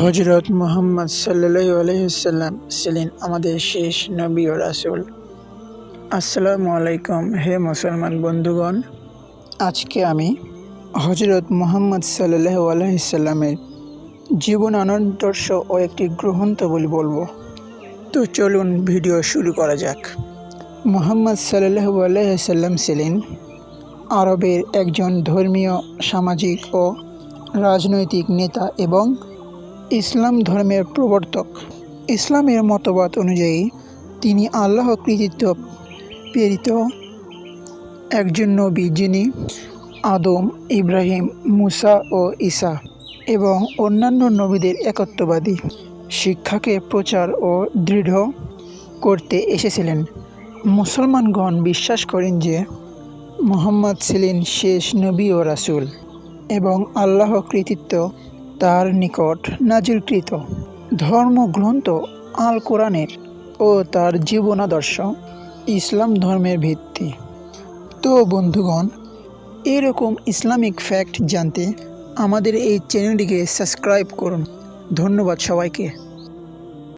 হজরত মোহাম্মদ সাল্লাহ আলহিসাল্লাম ছিলেন আমাদের শেষ নবী ও রাসুল। আসসালামু আলাইকুম, হে মুসলমান বন্ধুগণ। আজকে আমি হজরত মোহাম্মদ সাল্লাহ আলহিসাল্লামের জীবন আনন্দর্শ ও একটি গ্রন্থ বলে বলব। তো চলুন ভিডিও শুরু করা যাক। মোহাম্মদ সাল্লাহ আলহিসাল্লাম ছিলেন আরবের একজন ধর্মীয়, সামাজিক ও রাজনৈতিক নেতা এবং ইসলাম ধর্মের প্রবর্তক। ইসলামের মতবাদ অনুযায়ী, তিনি আল্লাহ কৃতিত্ব প্রেরিত একজন নবী যিনি আদম, ইব্রাহিম, মুসা ও ঈসা এবং অন্যান্য নবীদের একত্ববাদী। শিক্ষাকে প্রচার ও দৃঢ় করতে এসেছিলেন। মুসলমানগণ বিশ্বাস করেন যে, মোহাম্মদ ছিলেন শেষ নবী ও রাসূল এবং আল্লাহ কৃতিত্ব তার নিকট নাজিরকৃত ধর্মগ্রন্থ আল কোরআনের ও তার জীবনাদর্শ ইসলাম ধর্মের ভিত্তি। তো বন্ধুগণ, এরকম ইসলামিক ফ্যাক্ট জানতে আমাদের এই চ্যানেলটিকে সাবস্ক্রাইব করুন। ধন্যবাদ সবাইকে।